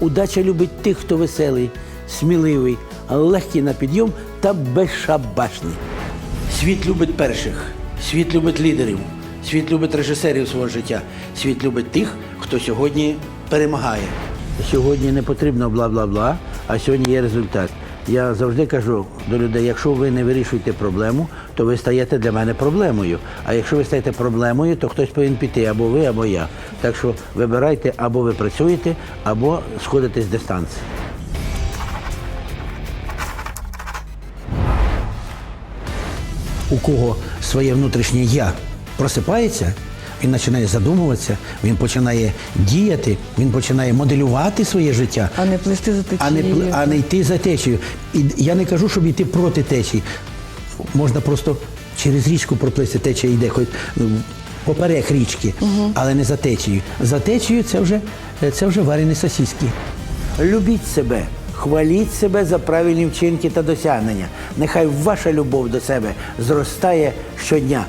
удача любить тих, хто веселий, сміливий, легкий на підйом та безшабашний. Світ любить перших, світ любить лідерів, світ любить режисерів свого життя, світ любить тих, хто сьогодні перемагає. Сьогодні не потрібно бла-бла-бла, а сьогодні є результат. Я завжди кажу до людей, якщо ви не вирішуєте проблему, то ви стаєте для мене проблемою. А якщо ви стаєте проблемою, то хтось повинен піти або ви, або я. Так що вибирайте, або ви працюєте, або сходите з дистанції. у кого своє внутрішнє я просипається, він починає задумуватися, він починає діяти, він починає моделювати своє життя, А не плисти за а не, а не йти за течією. І я не кажу, щоб йти проти течії. Можна просто через річку проплисти, течія йде, хоч ну, поперек річки, але не за течією. За течією це вже, це вже варені сосиски. Любіть себе, хваліть себе за правильні вчинки та досягнення. Нехай ваша любов до себе зростає щодня.